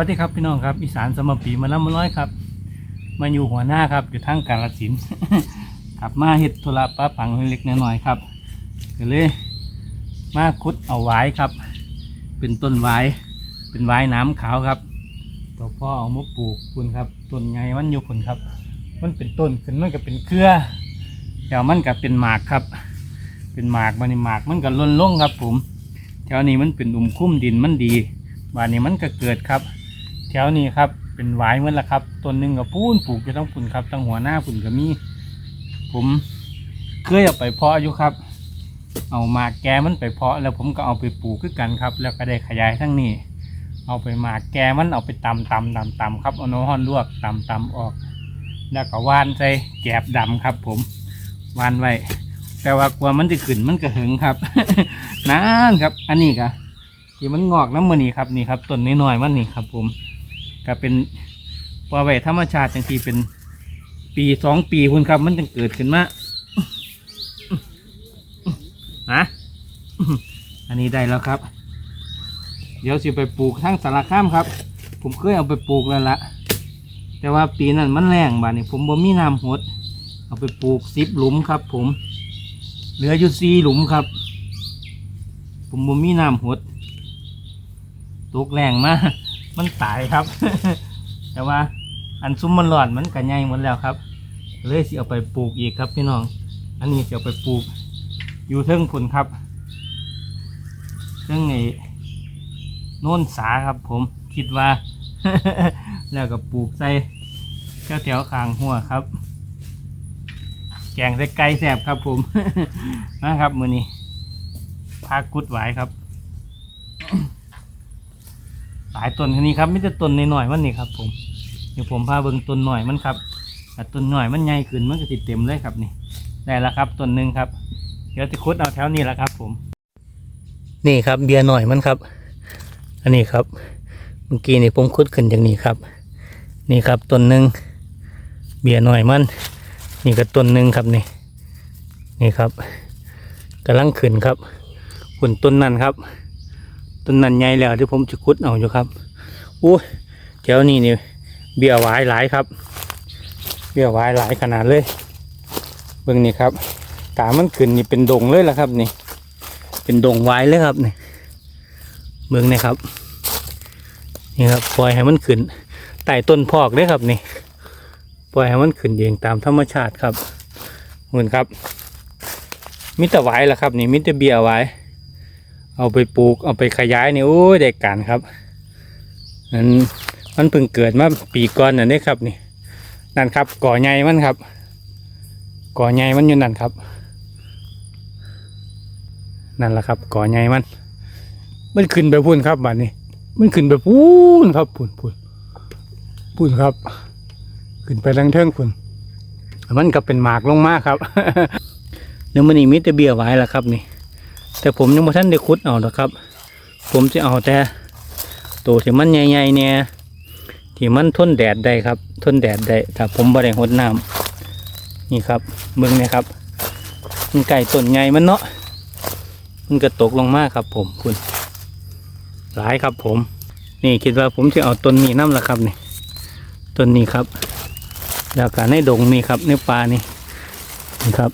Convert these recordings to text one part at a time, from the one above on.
วัสดีครับพี่น้องครับอีสานสมปีมาแล้วมาร้อยครับมาอยู่หัวหน้าครับอยู่ทางกาลสินธุ์ขับมาเห็ดธุระป้าปังเล็กๆน้อยๆครับก็เลยมาคุดเอาไว้ครับ เป็นต้นไว้เป็นไว้น้ำขาวครับตัวพ่อเอามาปลูกคุณครับต้นไงมันอยู่คุณครับ มันเป็นต้นขึ้นมันก็เป็นเครือเดี๋ยวมันก็เป็นหมากครับ เป็นหมากมันนี่หมากมันก็ล้นลงครับ ผมแถวนี้มันเป็นอุ่มคุ้มดินมันดีบานนี้มันก็เกิดครับ แถวนี้ครับ เป็นหวายเหมือนละครับต้นหนึ่งกับปูนปลูกจะต้องปุ่นครับตั้งหัวหน้าปุ่นก็มี ผมเคยเอาไปเพาะอยู่ครับ เอามาแกมันไปเพาะ แล้วผมก็เอาไปปลูกขึ้นกันครับ แล้วก็ได้ขยายทั้งนี้ เอาไปมาแกมันเอาไปตำตำตำตำครับเอาน้ำห้อนลวกตำตำออก แล้วก็ว่านใส่แกบดำครับ ผมว่านไว้แต่ว่ากลัวมันจะขึ้นมันก็หึงครับนั่นครับ อันนี้ก็ที่มันงอกน้ำมันนี่ครับนี่ครับต้นน้อยๆมันนี่ครับ ผม ก็เป็นปล่อยไว้ธรรมชาติจังทีเป็นปีสองปีคุณครับ มันจึงเกิดขึ้นมานะอันนี้ได้แล้วครับ เดี๋ยวสิไปปลูกทั้งสารข้ามครับ ผมเคยเอาไปปลูกแล้วละแต่ว่าปีนั้นมันแรงบาดนี้ผมบ่มีน้ำหด เอาไปปลูกสิบหลุมครับ ผม เหลืออยู่สี่หลุมครับ ผมบ่มีน้ำหดตกแรงมาก มันตายครับ แต่ว่าอันซุ้มมันหลอดมันกันใหญ่หมดแล้วครับ เลยสิเอาไปปลูกอีกครับพี่น้อง อันนี้สิเอาไปปลูก อยู่เทิงผุนครับเทิงไอ้โน่นสาครับ ผมคิดว่า แล้วก็ปลูกใส่แถวแถวๆคางหัวครับ แกงใส่ไก่แสบครับผมนะครับมือนี้พากุดไหวายครับ ลายต้นคันนี้ครับไม่ใช่ต้นในหน่อยๆมันนี่ครับผมเดี๋ยวผมพาเบิ่งต้นหน่อยมันครับต้นหน่อยมันใหญ่ขึ้นมันก็ติดเต็มเลยครับนี่ได้แล้วครับต้นหนึ่งครับ เดี๋ยวจะคุดเอาแถวนี้แหละครับ ผม นี่ครับเบียร์หน่อยมันครับ อันนี้ครับเมื่อกี้นี่ผมคุดขึ้นจากนี้ครับ นี่ครับต้นหนึ่งเบียร์หน่อยมัน นี่ก็ต้นหนึ่งครับนี่ นี่ครับกำลังขึ้นครับหุ่นต้นนั้นครับ ต้นนั้นใหญ่แล้วที่ผมจะคุดเอาอยู่ครับอู้แถวนี้นี่เบี้ยหวายหลายครับ เบี้ยหวายหลายขนาดเลยเบิ่งนี่ครับตามันขึ้นนี่เป็นดงเลยละครับนี่ เป็นดงหวายเลยครับนี่เบิ่งนี่ครับนี่ครับปล่อยให้มันขึ้นใต้ต้นพอกเลยครับนี่ปล่อยให้มันขึ้นเองตามธรรมชาติครับเหมือนครับมิตรไว้ละครับ นี่มิตรเบียร์ไว้ เอาไปปลูกเอาไปขยายนี่โอ้ยได้การครับนั้นมันเพิ่งเกิดมาปีก่อนน่ะนี่ครับนี่นั่นครับ ก่อใหญ่มันครับ ก่อใหญ่มันอยู่นั่นครับ นั่นแหละครับ ก่อใหญ่มัน มันขึ้นไปพุ่นครับบัดนี้ มันขึ้นไปพูนครับพุ่นพุ่นพุ่นครับ ขึ้นไปทางเทิงคุณมันก็เป็นหมากลงมากครับเดี๋ยวมันนี่มิตรเบียร์ไว้แล้วครับนี่ แต่ผมยังไม่ทันได้คุดเอาหรอกครับ ผมจะเอาแต่ตัวที่มันใหญ่ๆเนี่ยที่มันทนแดดได้ครับ ทนแดดได้ถ้าผมบริหดน้ำนี่ครับเบิ่งเนี่ยครับ มันไก่ต้นใหญ่มันเนาะมันก็ตกลงมากครับ ผมคุณหลายครับผม นี่คิดว่าผมจะเอาต้นนี้น้ำละครับนี่ต้นนี้ครับ แล้วก็ในดงนี่ครับในป่านี่นี่ครับ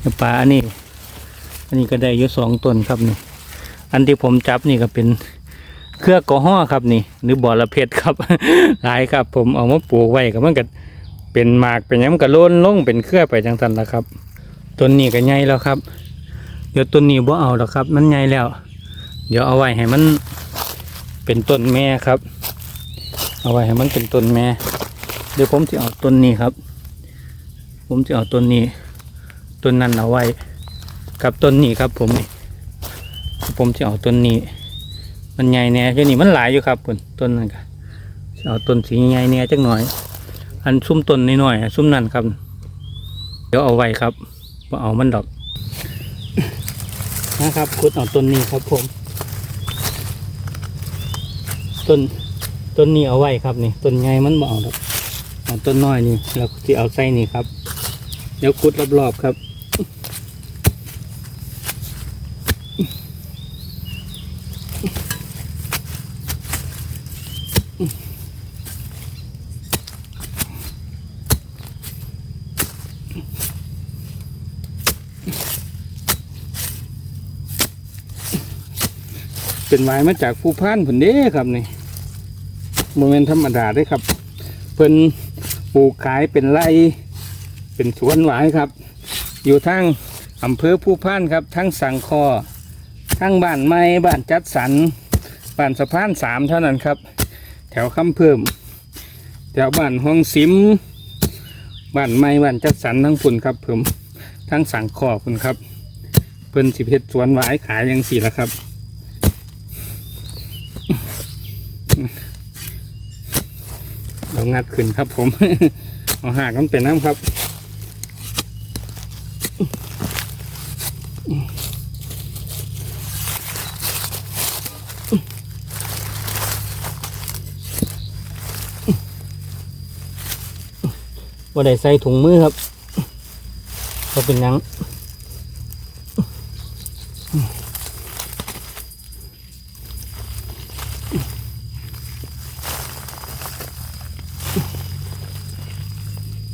ในป่าอันนี้ อันนี้ก็ได้อยู่สองต้นครับนี่ อันที่ผมจับนี่ก็เป็นเครือกอห้อครับนี่ หรือบอระเพ็ดครับ หลายครับ ผมเอามาปลูกไว้ก็มันก็เป็นหมากเป็นยังมันก็โล้นลงเป็นเครือไปจังสันละครับต้นนี้ก็ใหญ่แล้วครับ เดี๋ยวต้นนี้บ่เอาแล้วครับ มันใหญ่แล้ว เดี๋ยวเอาไว้ให้มันเป็นต้นแม่ครับ เอาไว้ให้มันเป็นต้นแม่ เดี๋ยวผมจะเอาต้นนี้ครับ ผมจะเอาต้นนี้ต้นนั้นเอาไว้ กับต้นนี้ครับ ผมนี่ผมจะเอาต้นนี้ มันใหญ่แน่เดี๋ยวนี้มันหลายอยู่ครับคุณต้นนั้นก็จะเอาต้นสีใหญ่แน่จักหน่อย อันซุ้มต้นน้อยๆอะซุ้มนั่นครับ เดี๋ยวเอาไว้ครับว่าเอามันดอกนะครับขุดเอาต้นนี้ครับ ผม ต้นต้นนี้เอาไว้ครับนี่ต้นใหญ่มันบ่เอาดอกเอาต้นน้อยนี่แล้วที่เอาใส่นี่ครับ เดี๋ยวขุดรอบๆครับ เป็นไม้มาจากภูพานผุนเด้ครับนี่โมเมนธรรมดาได้ครับ เพิ่นปลูกขายเป็นไร่เป็นสวนหวายครับ อยู่ทั้งอำเภอภูพานครับ ทั้งสังคอทั้งบ้านไม้บ้านจัดสรรบ้านสะพานสามเท่านั้นครับ แถวคำเพิ่ม แถวบ้านห้องซิมบ้านไม้บ้านจัดสรรทั้งฝุ่นครับผมทั้งสังคอฝุ่นครับ เพิ่นสิเพชรสวนหวายขายยังสี่ละครับ เรางัดขึ้นครับผม เอาหากมันเป็นน้ำครับว่าได้ใส่ถุงมือครับก็เป็นยัง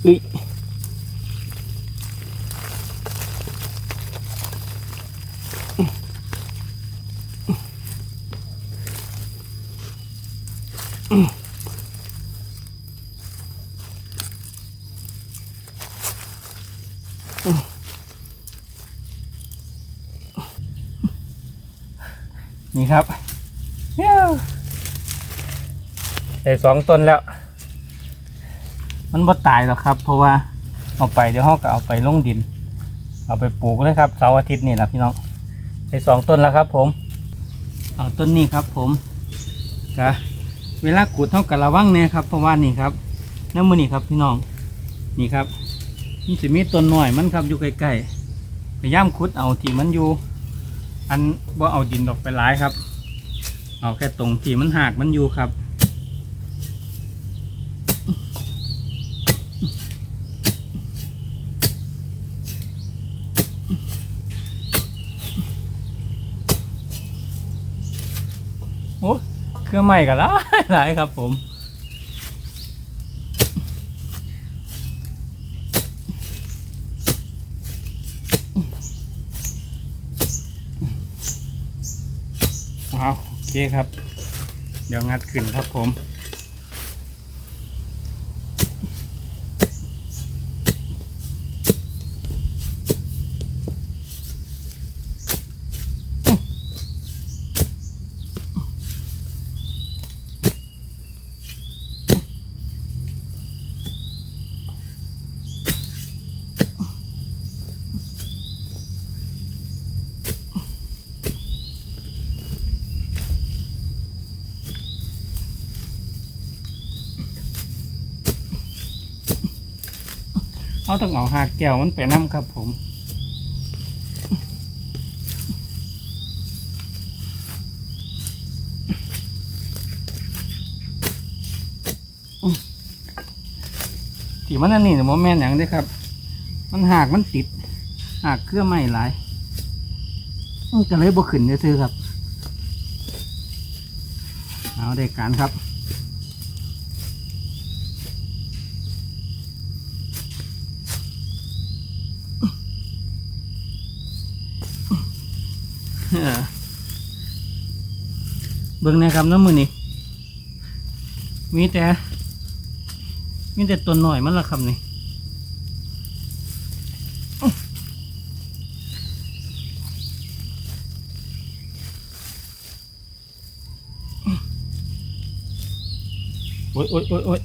อุ๊ยนี่ครับเย้ได้สองต้นแล้ว มันบ่ตายหรอกครับ เพราะว่าเอาไปเดี๋ยวเขาก็เอาไปลงดิน เอาไปปลูกเลยครับเสาร์อาทิตย์นี่แหละพี่น้องได้สองต้นแล้วครับ ผมเอาต้นนี้ครับ ผมกะเวลาขุดเท่ากับระวังเนี่ยครับเพราะว่านี่ครับน้ำมือนี่ครับพี่น้องนี่ครับนี่สิมีต้นหน่อยมันครับอยู่ใกล้ๆพยายามขุดเอาที่มันอยู่ อันว่าเอาดินออกไปหลายครับ เอาแค่ตรงที่มันหักมันอยู่ครับ โอ้เครื่องใหม่กันแล้วหลายครับผมว้าวโอเคครับ เดี๋ยวงัดขึ้นครับผม เขาต้องเอาหากแก้วมันไปน้ำครับผมที่มันอันนี้เนี่ยโมแม่นอย่างเด้ครับ มันหากมันติด หากเครื่องไม่หลายมันก็เลยบ่ขึ้นซื่อครับ เอาได้การครับ เบิ่งนะครับน้ำมือนี่มีแต่ มีแต่ตัวหน่อยมันละครับนี่โอ๊ยโอ๊ยโอ๊ยโอ๊ย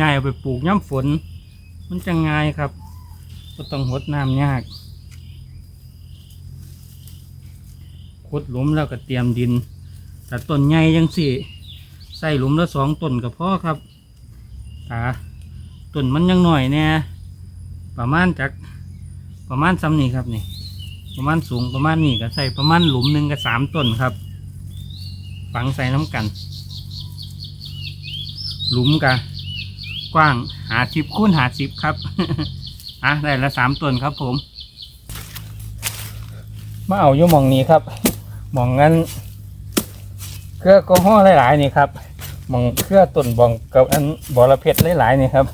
ง่ายเอาไปปลูกย่ำฝน มันจะง่ายครับก็ต้องหดน้ำยากขุดหลุมแล้วก็เตรียมดินแต่ต้นใหญ่ยังสิใส่หลุมละสองต้นก็พอครับตาต้นมันยังหน่อยแน่ประมาณจากประมาณซ้ำนี่ครับนี่ประมาณสูงประมาณนี้ก็ใส่ประมาณหลุมหนึ่งกับสามต้นครับ ฝังใส่น้ำกัน หลุมกะ กว้างหาสิบคูณหาสิบครับ อะได้ละสามต้นครับผม มาเอาอยู่มองนี้ครับมองนั้นเครือแอลกอหลายๆนี่ครับมองเครือต้นบองกับอันบอระเพ็ดหลายๆนี่ครับ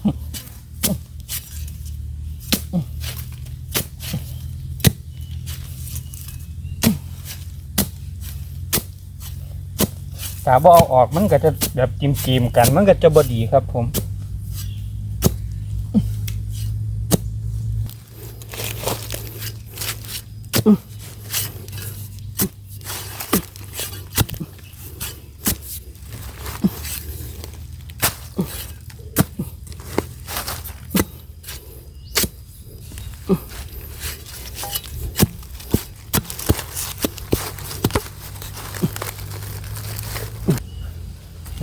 ถ้าบ่เอาออกมันก็จะแบบกิมกิมๆกัน มันก็จะบดีครับผม ได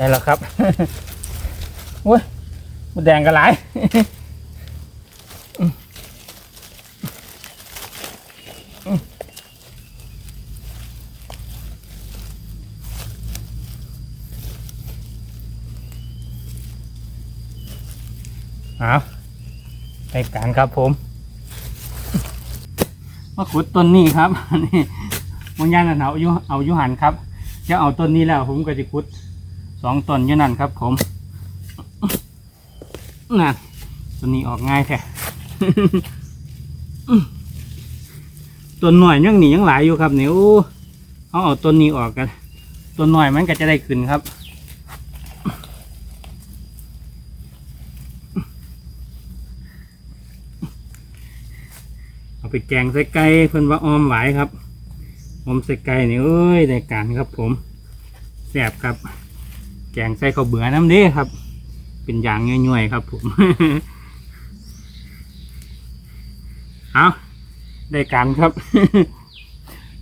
้แล้วครับโอ้ยมดแดงกันหลายเอาไปการครับผม มาขุดต้นนี้ครับนี่มันย่านนเอาอยู่เอาอยู่หันครับจะเอาต้นนี้แล้ว ผมก็จะขุดสองต้นอยู่นั่นครับ ผมน่ะตัวนี้ออกง่ายแท้ต้นหน่อยยังหนียังหลายอยู่ครับเนี่ยโอ้เอาเอาต้นนี้ออกกันต้นหน่อยมันก็จะได้ขึ้นครับ เอา ไปแกงใส่ไก่เพิ่นว่าออมหวครับอมใส่ไก่นี่เอ้ยได้การครับผมแซ่บครับ แกงใส่ข้าวเบื่อน้ำเด้ครับ เป็นอย่างย่อยๆครับผมเอาได้การครับ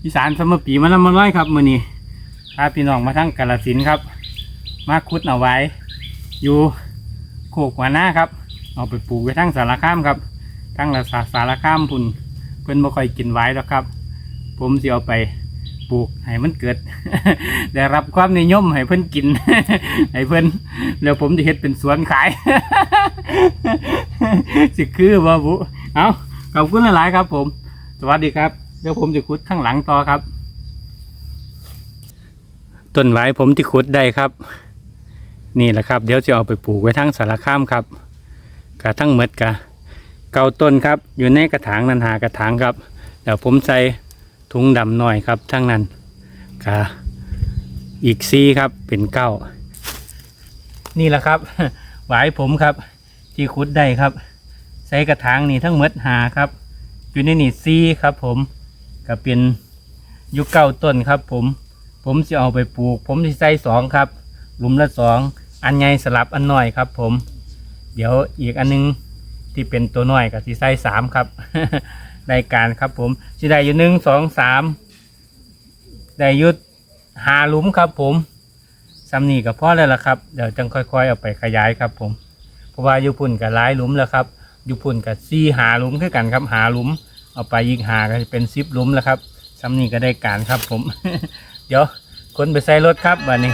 อีสานสมปีมาแล้วมาร้อยครับมือนี้พาพี่น้องมาทั้งกาลสินครับ มาคุดเอาไว้ อยู่โคกหัวหน้าครับ เอาไปปลูกไว้ทั้งสารคามครับ ทั้งละสาสารคามพุ่น เพิ่นบ่ค่อยกินไว้แล้วครับ ผมสิเอาไปปลูกให้มันเกิด ได้รับความนิยมให้เพิ่นกิน ให้เพิ่นแล้วผมจะเฮ็ดเป็นสวนขาย สิคือบ่บุเอาขอบคุณหลายๆครับ ผม สวัสดีครับเดี๋ยวผมจะขุดข้างหลังต่อครับต้นไม้ผมที่ขุดได้ครับ นี่แหละครับ เดี๋ยวจะเอาไปปลูกไว้ทั้งสารคามครับกะทั้งหมดกะ เกาต้นครับ อยู่ในกระถางนันหากระถางครับเดี๋ยวผมใส่ถุงดำหน่อยครับทั้งนั้นกะอีกซีครับเป็นเก้านี่แหละครับหวายผมครับที่ขุดได้ครับ ใส่กระถางนี่ทั้งหมดหาครับ อยู่ในนี่ซีครับผมก็เป็นยุคเก้าต้นครับ ผม ผมจะเอาไปปลูก ผมจะใส่สองครับ หลุมละสองอันใหญ่สลับอันน้อยครับ ผม เดี๋ยวอีกอันนึง ที่เป็นตัวน้อยกับสีไส้สามครับได้การครับผมสีได้อยู่หนึ่งสองสามได้ยุดหาหลุมครับผมซ้ำนี่กับพ่อแล้วล่ะครับ เดี๋ยวจังค่อยๆเอาไปขยายครับผม เพราะว่าอยู่พุ่นกับหลายหลุมแล้วครับอยู่พุ่นกับซี่หาหลุมคือกันครับหาหลุม เอาไปยิงหาก็จะเป็นซิบหลุมแล้วครับซ้ำนี่ก็ได้การครับผม เดี๋ยวคนไปใส่รถครับวันนี้